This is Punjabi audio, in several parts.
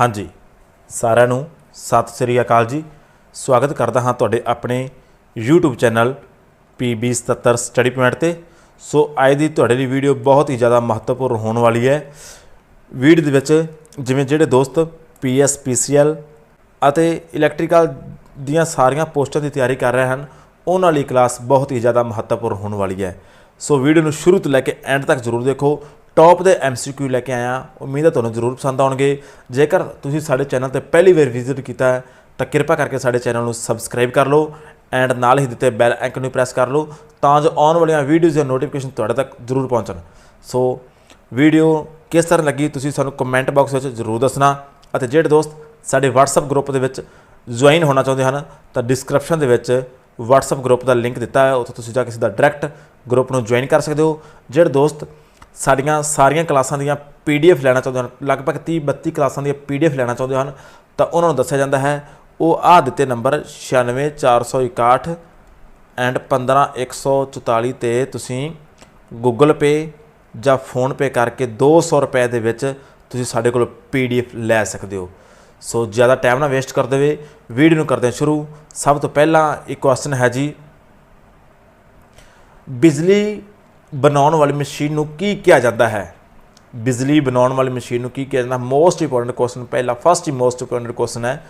ਹਾਂਜੀ। ਸਾਰਿਆਂ ਨੂੰ ਸਤਿ ਸ੍ਰੀ ਅਕਾਲ ਜੀ। ਸਵਾਗਤ ਕਰਦਾ ਹਾਂ ਤੁਹਾਡੇ ਆਪਣੇ YouTube channel PB77 study point ਤੇ। ਸੋ, ਅੱਜ ਦੀ ਤੁਹਾਡੇ ਲਈ ਵੀਡੀਓ ਬਹੁਤ ਹੀ ਜ਼ਿਆਦਾ ਮਹੱਤਵਪੂਰਨ ਹੋਣ ਵਾਲੀ ਹੈ। ਵੀਡੀਓ ਦੇ ਵਿੱਚ ਜਿਵੇਂ ਜਿਹੜੇ ਦੋਸਤ PS PCL ਅਤੇ ਇਲੈਕਟ੍ਰੀਕਲ ਦੀਆਂ ਸਾਰੀਆਂ ਪੋਸਟਾਂ ਦੀ ਤਿਆਰੀ ਕਰ ਰਹੇ ਹਨ, ਉਹਨਾਂ ਲਈ ਕਲਾਸ ਬਹੁਤ ਹੀ ਜ਼ਿਆਦਾ ਮਹੱਤਵਪੂਰਨ ਹੋਣ ਵਾਲੀ ਹੈ। ਸੋ, ਵੀਡੀਓ ਨੂੰ ਸ਼ੁਰੂ ਤੋਂ ਲੈ ਕੇ ਐਂਡ ਤੱਕ ਜ਼ਰੂਰ ਦੇਖੋ। ਟੌਪ ਦੇ ਐਮਸੀਕਿਊ ਲੈ ਕੇ ਆਇਆ। ਉਮੀਦ ਹੈ ਤੁਹਾਨੂੰ ਜ਼ਰੂਰ ਪਸੰਦ ਆਉਣਗੇ। ਜੇਕਰ ਤੁਸੀਂ ਸਾਡੇ ਚੈਨਲ ਤੇ ਪਹਿਲੀ ਵਾਰ ਵਿਜ਼ਿਟ ਕੀਤਾ ਹੈ, ਤਾਂ ਕਿਰਪਾ ਕਰਕੇ ਸਾਡੇ ਚੈਨਲ ਨੂੰ ਸਬਸਕ੍ਰਾਈਬ ਕਰ ਲਓ ਐਂਡ ਨਾਲ ਹੀ ਦਿੱਤੇ ਬੈਲ ਆਈਕਨ ਨੂੰ ਪ੍ਰੈਸ ਕਰ ਲਓ ਤਾਂ ਜੋ ਆਉਣ ਵਾਲੀਆਂ ਵੀਡੀਓਜ਼ ਦੀਆਂ ਨੋਟੀਫਿਕੇਸ਼ਨ ਤੁਹਾਡੇ ਤੱਕ ਜ਼ਰੂਰ ਪਹੁੰਚਣ। ਸੋ ਵੀਡੀਓ ਕਿਸ ਤਰ੍ਹਾਂ ਲੱਗੀ ਤੁਸੀਂ ਸਾਨੂੰ ਕਮੈਂਟ ਬਾਕਸ ਵਿੱਚ ਜ਼ਰੂਰ ਦੱਸਣਾ ਅਤੇ ਜਿਹੜੇ ਦੋਸਤ ਸਾਡੇ WhatsApp ਗਰੁੱਪ ਦੇ ਵਿੱਚ ਜੁਆਇਨ ਹੋਣਾ ਚਾਹੁੰਦੇ ਹਨ, ਤਾਂ ਡਿਸਕ੍ਰਿਪਸ਼ਨ ਦੇ ਵਿੱਚ WhatsApp ਗਰੁੱਪ ਦਾ ਲਿੰਕ ਦਿੱਤਾ ਹੈ। ਉੱਥੇ ਤੁਸੀਂ ਜਾ ਕੇ ਸਿੱਧਾ ਡਾਇਰੈਕਟ ਗਰੁੱਪ ਨੂੰ ਜੁਆਇਨ ਕਰ ਸਕਦੇ ਹੋ। ਜਿਹੜੇ ਦੋਸਤ ਸਾਡੀਆਂ ਸਾਰੀਆਂ ਕਲਾਸਾਂ ਦੀਆਂ PDF ਲੈਣਾ ਚਾਹੁੰਦੇ ਹਨ, ਲਗਭਗ 30 32 ਕਲਾਸਾਂ ਦੀਆਂ PDF ਲੈਣਾ ਚਾਹੁੰਦੇ ਹਨ, ਤਾਂ ਉਹਨਾਂ ਨੂੰ ਦੱਸਿਆ ਜਾਂਦਾ ਹੈ, ਉਹ ਆ ਦਿੱਤੇ ਨੰਬਰ 96461 ਐਂਡ 15144 ਤੇ ਤੁਸੀਂ ਗੂਗਲ ਪੇ ਜਾਂ ਫੋਨ ਪੇ ਕਰਕੇ 200 ਰੁਪਏ ਦੇ ਵਿੱਚ ਤੁਸੀਂ ਸਾਡੇ ਕੋਲ PDF ਲੈ ਸਕਦੇ ਹੋ। ਸੋ ਜ਼ਿਆਦਾ ਟਾਈਮ ਨਾ ਵੇਸਟ ਕਰਦੇ ਹੋਏ ਵੀਡੀਓ ਨੂੰ ਕਰਦੇ ਹਾਂ ਸ਼ੁਰੂ। ਸਭ ਤੋਂ ਪਹਿਲਾਂ ਇੱਕ ਕੁਐਸਚਨ ਹੈ ਜੀ, ਬਿਜਲੀ ਬਣਾਉਣ ਵਾਲੀ ਮਸ਼ੀਨ ਨੂੰ ਕੀ ਕਿਹਾ ਜਾਂਦਾ ਹੈ? ਬਿਜਲੀ ਬਣਾਉਣ ਵਾਲੀ ਮਸ਼ੀਨ ਨੂੰ ਕੀ ਕਿਹਾ ਜਾਂਦਾ? ਮੋਸਟ ਇੰਪੋਰਟੈਂਟ ਕੁਐਸਚਨ ਪਹਿਲਾ ਫਸਟ ਹੀ ਮੋਸਟ ਇੰਪੋਰਟੈਂਟ ਕੁਐਸਚਨ ਹੈ,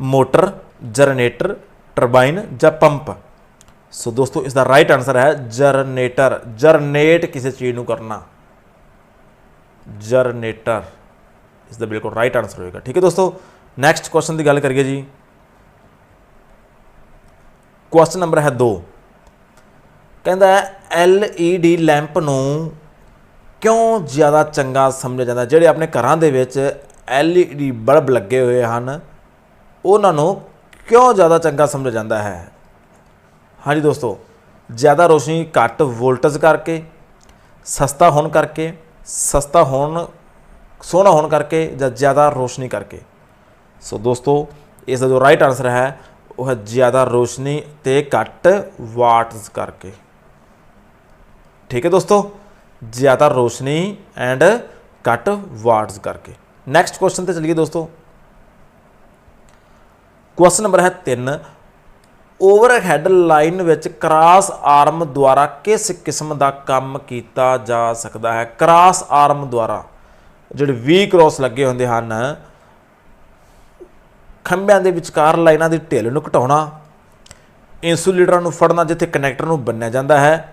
ਮੋਟਰ, ਜਨਰੇਟਰ, ਟਰਬਾਈਨ ਜਾਂ ਪੰਪ? ਸੋ ਦੋਸਤੋ ਇਸ ਦਾ ਰਾਈਟ ਆਨਸਰ ਹੈ ਜਨਰੇਟਰ। ਜਨਰੇਟ ਕਿਸੇ ਚੀਜ਼ ਨੂੰ ਕਰਨਾ। ਜਨਰੇਟਰ ਇਸ ਦਾ ਬਿਲਕੁਲ ਰਾਈਟ ਆਨਸਰ ਹੋਏਗਾ। ਠੀਕ ਹੈ ਦੋਸਤੋ ਨੈਕਸਟ ਕੁਐਸਚਨ ਦੀ ਗੱਲ ਕਰੀਏ ਜੀ। ਕੁਐਸਚਨ ਨੰਬਰ ਹੈ 2 ਕਹਿੰਦਾ ਐੱਲ ਈ ਡੀ ਲੈਂਪ ਨੂੰ ਕਿਉਂ ਜ਼ਿਆਦਾ ਚੰਗਾ ਸਮਝਿਆ ਜਾਂਦਾ? ਜਿਹੜੇ ਆਪਣੇ ਘਰਾਂ ਦੇ ਵਿੱਚ ਐੱਲ ਈ ਡੀ ਬਲਬ ਲੱਗੇ ਹੋਏ ਹਨ, ਉਹਨਾਂ ਨੂੰ ਕਿਉਂ ਜ਼ਿਆਦਾ ਚੰਗਾ ਸਮਝਿਆ ਜਾਂਦਾ ਹੈ? ਹਾਂਜੀ ਦੋਸਤੋ, ਜ਼ਿਆਦਾ ਰੋਸ਼ਨੀ ਘੱਟ ਵੋਲਟੇਜ ਕਰਕੇ, ਸਸਤਾ ਹੋਣ ਕਰਕੇ, ਸਸਤਾ ਹੋਣ, ਸੋਹਣਾ ਹੋਣ ਕਰਕੇ ਜਾਂ ਜ਼ਿਆਦਾ ਰੋਸ਼ਨੀ ਕਰਕੇ? ਸੋ ਦੋਸਤੋ ਇਸ ਦਾ ਜੋ ਰਾਈਟ ਆਨਸਰ ਹੈ, ਉਹ ਹੈ ਜ਼ਿਆਦਾ ਰੋਸ਼ਨੀ ਤੇ ਘੱਟ ਵਾਟਸ ਕਰਕੇ। ਠੀਕ ਹੈ ਦੋਸਤੋ? ਜ਼ਿਆਦਾ ਰੋਸ਼ਨੀ ਐਂਡ ਘੱਟ ਵਾਟਸ ਕਰਕੇ। ਨੈਕਸਟ ਕੁਐਸਚਨ ਤੇ ਚਲੀਏ ਦੋਸਤੋ। ਕੁਐਸਚਨ ਨੰਬਰ ਹੈ 3 ਓਵਰਹੈਡ ਲਾਈਨ ਵਿੱਚ ਕ੍ਰਾਸ ਆਰਮ ਦੁਆਰਾ ਕਿਸ ਕਿਸਮ ਦਾ ਕੰਮ ਕੀਤਾ ਜਾ ਸਕਦਾ ਹੈ? ਕ੍ਰਾਸ ਆਰਮ ਦੁਆਰਾ। ਜਿਹੜੇ ਵੀ ਕ੍ਰਾਸ ਲੱਗੇ ਹੁੰਦੇ ਹਨ, ਖੰਭਿਆਂ ਦੇ ਵਿਚਕਾਰ ਲਾਈਨਾਂ ਦੀ ਢਿੱਲ ਨੂੰ ਘਟਾਉਣਾ, ਇਨਸੂਲੇਟਰਾਂ ਨੂੰ ਫੜਨਾ, ਜਿੱਥੇ ਕਨੈਕਟਰ ਨੂੰ ਬੰਨਿਆ ਜਾਂਦਾ ਹੈ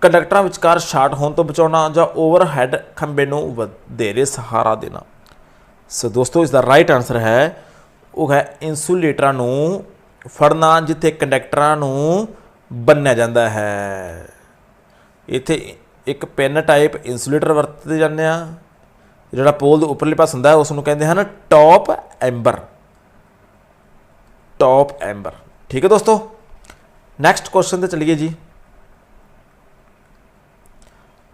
ਕੰਡਕਟਰਾਂ ਵਿਚਕਾਰ ਸ਼ਾਰਟ ਹੋਣ ਤੋਂ ਬਚਾਉਣਾ ਜਾਂ ਓਵਰਹੈਡ ਖੰਭੇ ਨੂੰ ਵਧੇਰੇ ਸਹਾਰਾ ਦੇਣਾ। ਸੋ ਦੋਸਤੋ ਇਸ ਦਾ ਰਾਈਟ ਆਨਸਰ ਹੈ, ਉਹ ਹੈ ਇਨਸੂਲੇਟਰਾਂ ਨੂੰ ਫੜਨਾ, ਜਿੱਥੇ ਕੰਡਕਟਰਾਂ ਨੂੰ ਬੰਨਿਆ ਜਾਂਦਾ ਹੈ। ਇੱਥੇ ਇੱਕ ਪਿੰਨ ਟਾਈਪ ਇਨਸੂਲੇਟਰ ਵਰਤੇ ਜਾਂਦੇ ਆ। ਜਿਹੜਾ ਪੋਲ ਦੇ ਉੱਪਰਲੇ ਪਾਸ ਹੁੰਦਾ ਹੈ, ਉਸ ਨੂੰ ਕਹਿੰਦੇ ਹਨ ਟੌਪ ਐਂਬਰ ਟੌਪ ਐਂਬਰ ਠੀਕ ਹੈ ਦੋਸਤੋ? ਨੈਕਸਟ ਕੁਐਸਚਨ ਤੇ ਚਲੀਏ ਜੀ।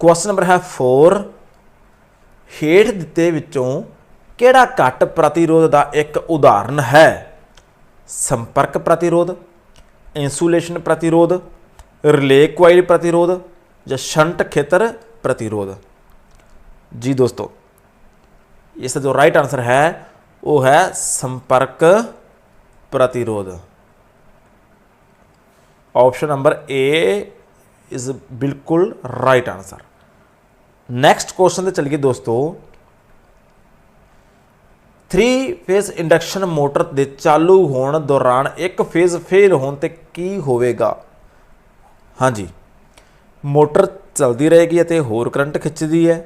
ਕੁਐਸਚਨ ਨੰਬਰ ਹੈ 4 ਹੇਠ ਦਿੱਤੇ ਵਿੱਚੋਂ ਕਿਹੜਾ ਘੱਟ ਪ੍ਰਤੀਰੋਧ ਦਾ ਇੱਕ ਉਦਾਹਰਨ ਹੈ? ਸੰਪਰਕ ਪ੍ਰਤੀਰੋਧ ਇਨਸੂਲੇਸ਼ਨ ਪ੍ਰਤੀਰੋਧ ਰਿਲੇ ਕੁਆਇਲ ਪ੍ਰਤੀਰੋਧ ਜਾਂ ਸ਼ੰਟ ਖੇਤਰ ਪ੍ਰਤੀਰੋਧ? ਜੀ ਦੋਸਤੋ, ਇਸ ਦਾ ਜੋ ਰਾਈਟ ਆਨਸਰ ਹੈ, ਉਹ ਹੈ ਸੰਪਰਕ ਪ੍ਰਤੀਰੋਧ। ਆਪਸ਼ਨ ਨੰਬਰ ਏ ਇਜ਼ ਬਿਲਕੁਲ ਰਾਈਟ ਆਨਸਰ ਨੈਕਸਟ ਕੁਐਸਚਨ ਤੇ ਚਲੀਏ ਦੋਸਤੋ 3 ਫੇਜ਼ ਇੰਡਕਸ਼ਨ ਮੋਟਰ ਦੇ ਚਾਲੂ ਹੋਣ ਦੌਰਾਨ ਇੱਕ ਫੇਜ਼ ਫੇਲ ਹੋਣ ਤੇ ਕੀ ਹੋਵੇਗਾ ਹਾਂਜੀ ਮੋਟਰ ਚਲਦੀ ਰਹੇਗੀ ਅਤੇ ਹੋਰ ਕਰੰਟ ਖਿੱਚਦੀ ਹੈ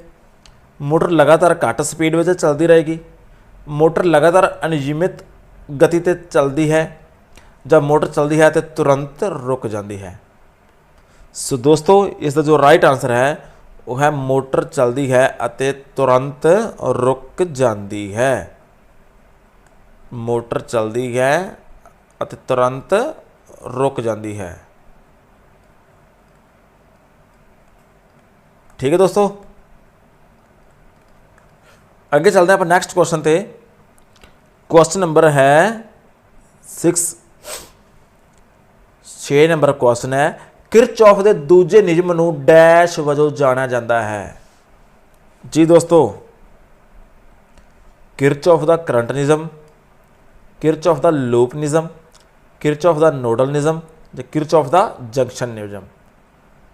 ਮੋਟਰ ਲਗਾਤਾਰ ਘੱਟ ਸਪੀਡ ਵਿੱਚ ਚੱਲਦੀ ਰਹੇਗੀ ਮੋਟਰ ਲਗਾਤਾਰ ਅਨਿਯਮਿਤ ਗਤੀ ਤੇ ਚੱਲਦੀ ਹੈ ਜਾਂ ਮੋਟਰ ਚੱਲਦੀ ਹੈ ਤੇ ਤੁਰੰਤ ਰੁਕ ਜਾਂਦੀ ਹੈ ਸੋ ਦੋਸਤੋ ਇਸ ਦਾ ਜੋ ਰਾਈਟ ਆਨਸਰ ਹੈ ਉਹ ਹੈ ਮੋਟਰ ਚੱਲਦੀ ਹੈ ਅਤੇ ਤੁਰੰਤ ਰੁਕ ਜਾਂਦੀ ਹੈ ਮੋਟਰ ਚੱਲਦੀ ਹੈ ਅਤੇ ਤੁਰੰਤ ਰੁਕ ਜਾਂਦੀ ਹੈ ਠੀਕ ਹੈ ਦੋਸਤੋ ਅੱਗੇ ਚੱਲਦੇ ਹਾਂ ਆਪਾਂ ਨੈਕਸਟ ਕੁਐਸਚਨ ਤੇ ਕੁਐਸਚਨ ਨੰਬਰ ਹੈ 6 6 ਨੰਬਰ ਕੁਐਸਚਨ ਹੈ ਕਿਰਚੌਫ ਦੇ ਦੂਜੇ ਨਿਯਮ ਨੂੰ ਡੈਸ਼ ਵਜੋਂ ਜਾਣਿਆ ਜਾਂਦਾ ਹੈ। ਜੀ ਦੋਸਤੋ, ਕਿਰਚੋਫ ਦਾ ਕਰੰਟ ਨਿਯਮ, ਕਿਰਚੋਫ ਦਾ ਲੂਪ ਨਿਯਮ, ਕਿਰਚੋਫ ਦਾ ਨੋਡਲ ਨਿਯਮ ਜਾਂ ਕਿਰਚੋਫ ਦਾ ਜੰਕਸ਼ਨ ਨਿਯਮ।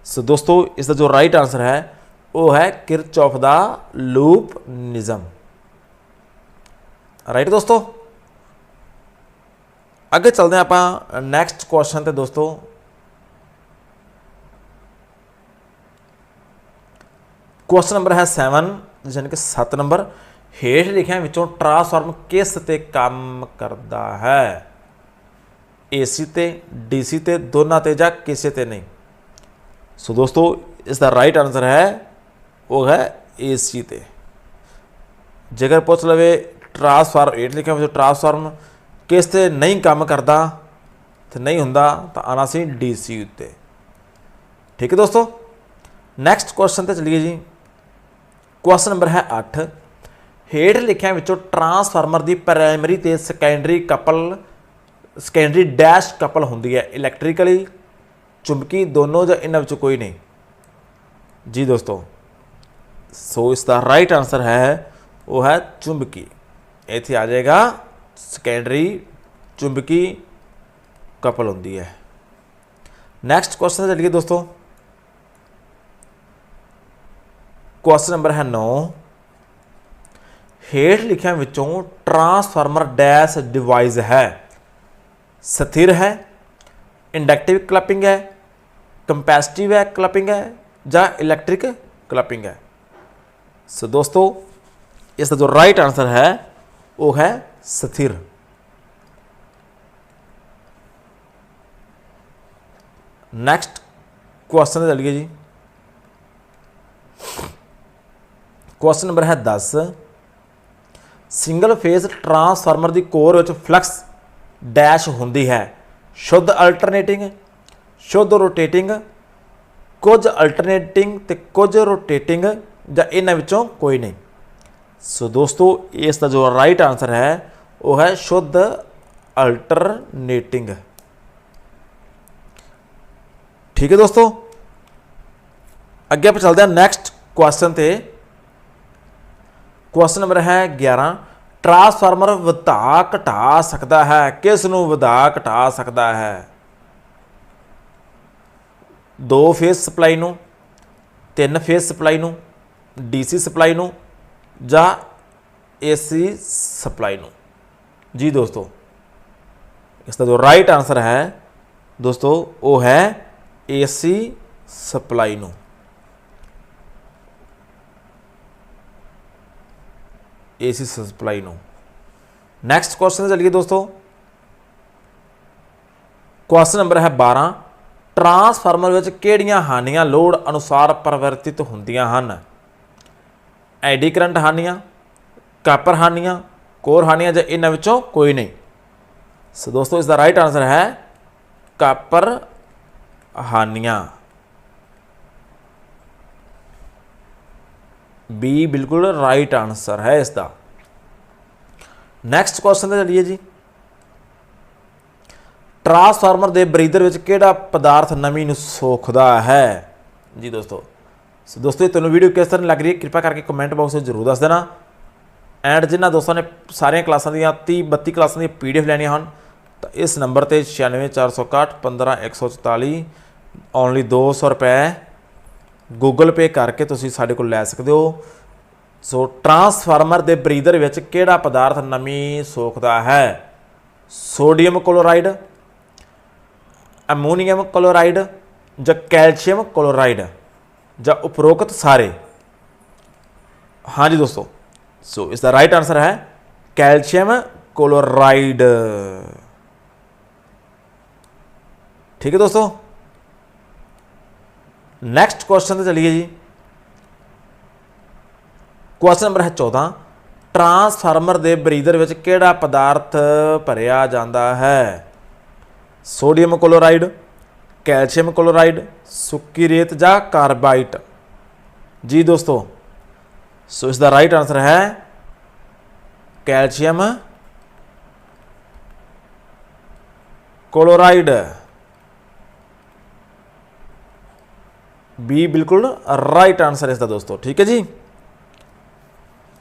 ਸੋ ਦੋਸਤੋ, ਇਸ ਦਾ ਜੋ ਰਾਈਟ ਆਨਸਰ ਹੈ, ਉਹ ਹੈ ਕਿਰਚੋਫ ਦਾ ਲੂਪ ਨਿਯਮ। ਰਾਈਟ ਦੋਸਤੋ? ਅੱਗੇ ਚੱਲਦੇ ਹਾਂ ਆਪਾਂ ਨੈਕਸਟ ਕੁਐਸਚਨ ਤੇ ਦੋਸਤੋ। ਕੁਐਸਚਨ ਨੰਬਰ ਹੈ 7 ਯਾਨੀ ਕਿ 7 ਨੰਬਰ ਹੇਠ ਲਿਖਿਆਂ ਵਿੱਚੋਂ ਟਰਾਂਸਫਾਰਮ ਕਿਸ ਤੇ ਕੰਮ ਕਰਦਾ ਹੈ? ਏਸੀ ਤੇ ਡੀਸੀ ਤੇ, ਦੋਨਾਂ ਤੇ ਜਾਂ ਕਿਸੇ ਤੇ ਨਹੀਂ? ਸੋ ਦੋਸਤੋ ਇਸ ਦਾ ਰਾਈਟ ਆਨਸਰ ਹੈ, ਉਹ ਹੈ ਏਸੀ ਤੇ। ਜੇਕਰ ਪੁੱਛ ਲਵੇ ਟਰਾਂਸਫਾਰਮ ਹੇਠ ਲਿਖਿਆਂ ਵਿੱਚੋਂ ਟਰਾਂਸਫਾਰਮ ਕਿਸ ਤੇ ਨਹੀਂ ਕੰਮ ਕਰਦਾ, ਤੇ ਨਹੀਂ ਹੁੰਦਾ, ਤਾਂ ਆਣਾ ਸੀ ਡੀਸੀ ਉੱਤੇ। ਠੀਕ ਹੈ ਦੋਸਤੋ? ਨੈਕਸਟ ਕੁਐਸਚਨ ਤੇ ਚਲੀਏ ਜੀ। ਕੁਐਸਚਨ ਨੰਬਰ ਹੈ 8 ਹੇਠ ਲਿਖਿਆਂ ਵਿੱਚੋਂ ਟਰਾਂਸਫਾਰਮਰ ਦੀ ਪ੍ਰਾਇਮਰੀ ਤੇ secondary couple secondary dash couple ਹੁੰਦੀ ਹੈ। ਇਲੈਕਟ੍ਰੀਕਲੀ ਚੁੰਬਕੀ ਦੋਨੋਂ ਜਾਂ ਇਹਨਾਂ ਵਿੱਚੋਂ ਕੋਈ ਨਹੀਂ। ਜੀ ਦੋਸਤੋ, ਸੋ ਇਸ ਦਾ ਰਾਈਟ ਆਨਸਰ ਹੈ, ਉਹ ਹੈ ਚੁੰਬਕੀ। ਇੱਥੇ ਆ ਜਾਏਗਾ ਸੈਕੰਡਰੀ ਚੁੰਬਕੀ ਕਪਲ ਹੁੰਦੀ ਹੈ। ਨੈਕਸਟ ਕੁਐਸਚਨ ਤੇ ਚਲੀਏ ਦੋਸਤੋ। ਕੁਐਸਚਨ ਨੰਬਰ ਹੈ 9 ਹੇਠ ਲਿਖਿਆਂ ਵਿੱਚੋਂ ਟਰਾਂਸਫਾਰਮਰ ਡੈਸ਼ ਡਿਵਾਈਸ ਹੈ ਸਥਿਰ ਹੈ ਇੰਡਕਟਿਵ ਕਲਪਿੰਗ ਹੈ ਕੰਪੈਸਟਿਵ ਹੈ ਕਲਪਿੰਗ ਹੈ ਜਾਂ ਇਲੈਕਟ੍ਰਿਕ ਕਲਪਿੰਗ ਹੈ ਸੋ ਦੋਸਤੋ ਇਸ ਦਾ ਜੋ ਰਾਈਟ ਆਨਸਰ ਹੈ ਉਹ ਹੈ ਸਥਿਰ ਨੈਕਸਟ ਕੁਐਸਚਨ ਤੇ ਚਲੀਏ ਜੀ ਕੁਐਸਚਨ ਨੰਬਰ ਹੈ 10 ਸਿੰਗਲ ਫੇਸ ਟਰਾਂਸਫਾਰਮਰ ਦੀ ਕੋਰ ਵਿੱਚ ਫਲਕਸ ਡੈਸ਼ ਹੁੰਦੀ ਹੈ। ਸ਼ੁੱਧ ਅਲਟਰਨੇਟਿੰਗ ਸ਼ੁੱਧ ਰੋਟੇਟਿੰਗ ਕੁਝ ਅਲਟਰਨੇਟਿੰਗ ਤੇ ਕੁਝ ਰੋਟੇਟਿੰਗ ਜਾਂ ਇਹਨਾਂ ਵਿੱਚੋਂ ਕੋਈ ਨਹੀਂ। ਸੋ ਦੋਸਤੋ, ਇਸ ਦਾ ਜੋ ਰਾਈਟ ਆਨਸਰ ਹੈ, ਉਹ ਹੈ ਸ਼ੁੱਧ ਅਲਟਰਨੇਟਿੰਗ ਠੀਕ ਹੈ ਦੋਸਤੋ? ਅੱਗੇ ਆਪਾਂ ਚੱਲਦੇ ਹਾਂ ਨੈਕਸਟ ਕੁਐਸਚਨ ਤੇ। ਕੁਐਸਚਨ ਨੰਬਰ ਹੈ 11 ਟਰਾਂਸਫਾਰਮਰ ਵਧਾ ਘਟਾ ਸਕਦਾ ਹੈ। ਕਿਸ ਨੂੰ ਵਧਾ ਘਟਾ ਸਕਦਾ ਹੈ? ਦੋ ਫੇਸ ਸਪਲਾਈ ਨੂੰ, ਤਿੰਨ ਫੇਸ ਸਪਲਾਈ ਨੂੰ ਡੀਸੀ ਸਪਲਾਈ ਨੂੰ ਜਾਂ ਏਸੀ ਸਪਲਾਈ ਨੂੰ? ਜੀ ਦੋਸਤੋ, ਇਸ ਦਾ ਜੋ ਰਾਈਟ ਆਨਸਰ ਹੈ ਦੋਸਤੋ, ਉਹ ਹੈ ਏਸੀ ਸਪਲਾਈ ਨੂੰ। ਏਸੀ ਸਪਲਾਈ ਨੂੰ। ਨੈਕਸਟ ਕੁਐਸਚਨ ਤੇ ਚਲੀਏ ਦੋਸਤੋ। ਕੁਐਸਚਨ ਨੰਬਰ ਹੈ 12 ਟਰਾਂਸਫਾਰਮਰ ਵਿੱਚ ਕਿਹੜੀਆਂ ਹਾਨੀਆਂ ਲੋਡ ਅਨੁਸਾਰ ਪਰਿਵਰਤਿਤ ਹੁੰਦੀਆਂ ਹਨ? ਐਡੀ ਕਰੰਟ ਹਾਨੀਆਂ ਕਾਪਰ ਹਾਨੀਆਂ ਕੋਰ ਹਾਨੀਆਂ ਜਾਂ ਇਹਨਾਂ ਵਿੱਚੋਂ ਕੋਈ ਨਹੀਂ। ਸੋ ਦੋਸਤੋ ਇਸ ਦਾ ਰਾਈਟ ਆਨਸਰ ਹੈ ਕਾਪਰ ਹਾਨੀਆਂ। ਬੀ ਬਿਲਕੁਲ ਰਾਈਟ ਆਨਸਰ ਹੈ ਇਸ ਦਾ ਨੈਕਸਟ ਕੁਐਸਚਨ ਤੇ ਚਲੀਏ ਜੀ। ਟਰਾਂਸਫਾਰਮਰ ਦੇ ਬਰੀਦਰ ਵਿੱਚ ਕਿਹੜਾ ਪਦਾਰਥ ਨਮੀ ਨੂੰ ਸੋਖਦਾ ਹੈ? ਜੀ ਦੋਸਤੋ, ਸੋ ਦੋਸਤੋ, ਇਹ ਤੁਹਾਨੂੰ ਵੀਡੀਓ ਕਿਸ ਤਰ੍ਹਾਂ ਲੱਗ ਰਹੀ ਹੈ, ਕਿਰਪਾ ਕਰਕੇ ਕਮੈਂਟ ਬਾਕਸ ਵਿੱਚ ਜ਼ਰੂਰ ਦੱਸ ਦੇਣਾ। ਐਂਡ ਜਿਨ੍ਹਾਂ ਦੋਸਤਾਂ ਨੇ ਸਾਰੀਆਂ ਕਲਾਸਾਂ ਦੀਆਂ 30 32 ਕਲਾਸਾਂ ਦੀਆਂ ਪੀਡੀਐਫ ਲੈਣੀਆਂ ਹਨ, ਤਾਂ ਇਸ ਨੰਬਰ ਤੇ 96461 15144 ਓਨਲੀ 200 ਰੁਪਏ ਗੂਗਲ ਪੇ ਕਰਕੇ ਤੁਸੀਂ ਸਾਡੇ ਕੋਲ ਲੈ ਸਕਦੇ ਹੋ। ਸੋ ਟਰਾਂਸਫਾਰਮਰ ਦੇ ਬਰੀਦਰ ਵਿੱਚ ਕਿਹੜਾ ਪਦਾਰਥ ਨਮੀ ਸੋਖਦਾ ਹੈ? ਸੋਡੀਅਮ ਕਲੋਰਾਈਡ ਅਮੋਨੀਅਮ ਕਲੋਰਾਈਡ ਜਾਂ ਕੈਲਸ਼ੀਅਮ ਕਲੋਰਾਈਡ ਜਾਂ ਉਪਰੋਕਤ ਸਾਰੇ? ਹਾਂਜੀ ਦੋਸਤੋ ਸੋ ਇਸ ਦਾ ਰਾਈਟ ਆਨਸਰ ਹੈ ਕੈਲਸ਼ੀਅਮ ਕਲੋਰਾਈਡ ਠੀਕ ਹੈ ਦੋਸਤੋ? ਨੈਕਸਟ ਕੁਐਸਚਨ ਤੇ ਚਲੀਏ ਜੀ। ਕੁਐਸਚਨ ਨੰਬਰ ਹੈ 14 ਟਰਾਂਸਫਾਰਮਰ ਦੇ ਬਰੀਦਰ ਵਿੱਚ ਕਿਹੜਾ ਪਦਾਰਥ ਭਰਿਆ ਜਾਂਦਾ ਹੈ? ਸੋਡੀਅਮ ਕਲੋਰਾਈਡ ਕੈਲਸ਼ੀਅਮ ਕਲੋਰਾਈਡ ਸੁੱਕੀ ਰੇਤ ਜਾਂ ਕਾਰਬਾਈਟ ਜੀ ਦੋਸਤੋ, ਸੋ ਇਸ ਦਾ ਰਾਈਟ ਆਨਸਰ ਹੈ ਕੈਲਸ਼ੀਅਮ ਕਲੋਰਾਈਡ ਬੀ ਬਿਲਕੁਲ ਰਾਈਟ ਆਨਸਰ ਇਸ ਦਾ ਦੋਸਤੋ, ਠੀਕ ਹੈ ਜੀ?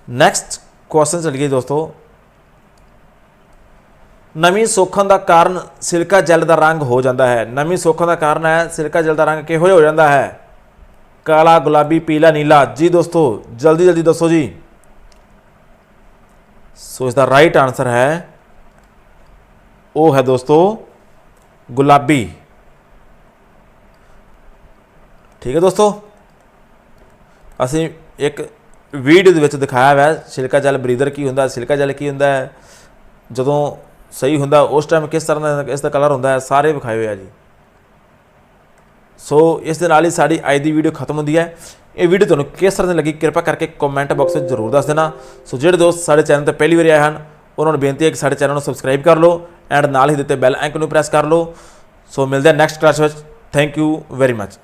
ਨੈਕਸਟ ਕੁਐਸਚਨ ਚੱਲੀਏ ਦੋਸਤੋ। ਨਵੀਂ ਸੋਖਣ ਦਾ ਕਾਰਨ ਸਿਲਕਾ ਜਲ ਦਾ ਰੰਗ ਹੋ ਜਾਂਦਾ ਹੈ। ਨਵੀਂ ਸੋਖਣ ਦਾ ਕਾਰਨ ਹੈ ਸਿਲਕਾ ਜਲ ਦਾ ਰੰਗ ਕਿਹੋ ਜਿਹਾ ਹੋ ਜਾਂਦਾ ਹੈ? ਕਾਲਾ, ਗੁਲਾਬੀ, ਪੀਲਾ, ਨੀਲਾ। ਜੀ ਦੋਸਤੋ, ਜਲਦੀ ਜਲਦੀ ਦੱਸੋ ਜੀ। ਸੋ ਇਸ ਦਾ ਰਾਈਟ ਆਨਸਰ ਹੈ, ਉਹ ਹੈ ਦੋਸਤੋ, ਗੁਲਾਬੀ। ਠੀਕ ਹੈ ਦੋਸਤੋ? ਅਸੀਂ ਇੱਕ ਵੀਡੀਓ ਦੇ ਵਿੱਚ ਦਿਖਾਇਆ ਹੋਇਆ ਸਿਲਕਾ ਜਲ ਬਰੀਦਰ ਕੀ ਹੁੰਦਾ, ਸਿਲਕਾ ਜਲ ਕੀ ਹੁੰਦਾ ਹੈ, ਜਦੋਂ ਸਹੀ ਹੁੰਦਾ, ਉਸ ਟਾਈਮ ਕਿਸ ਤਰ੍ਹਾਂ ਦਾ, ਇਸ ਦਾ ਕਲਰ ਹੁੰਦਾ ਹੈ, ਸਾਰੇ ਵਿਖਾਏ ਹੋਏ ਆ ਜੀ। ਸੋ ਇਸ ਦੇ ਨਾਲ ਹੀ ਸਾਡੀ ਅੱਜ ਦੀ ਵੀਡੀਓ ਖਤਮ ਹੁੰਦੀ ਹੈ। ਇਹ ਵੀਡੀਓ ਤੁਹਾਨੂੰ ਕਿਸ ਤਰ੍ਹਾਂ ਦੀ ਲੱਗੀ, ਕਿਰਪਾ ਕਰਕੇ ਕਮੈਂਟ ਬਾਕਸ ਵਿੱਚ ਜ਼ਰੂਰ ਦੱਸ ਦੇਣਾ। ਸੋ ਜਿਹੜੇ ਦੋਸਤ ਸਾਡੇ ਚੈਨਲ ਤੇ ਪਹਿਲੀ ਵਾਰ ਆਏ ਹਨ, ਉਹਨਾਂ ਨੂੰ ਬੇਨਤੀ ਹੈ ਕਿ ਸਾਡੇ ਚੈਨਲ ਨੂੰ ਸਬਸਕ੍ਰਾਈਬ ਕਰ ਲਓ ਐਂਡ ਨਾਲ ਹੀ ਦਿੱਤੇ ਬੈਲ ਆਈਕਨ ਨੂੰ ਪ੍ਰੈਸ ਕਰ ਲਓ। ਸੋ ਮਿਲਦੇ ਹਾਂ ਨੈਕਸਟ ਕਲਾਸ ਵਿੱਚ। Thank you very much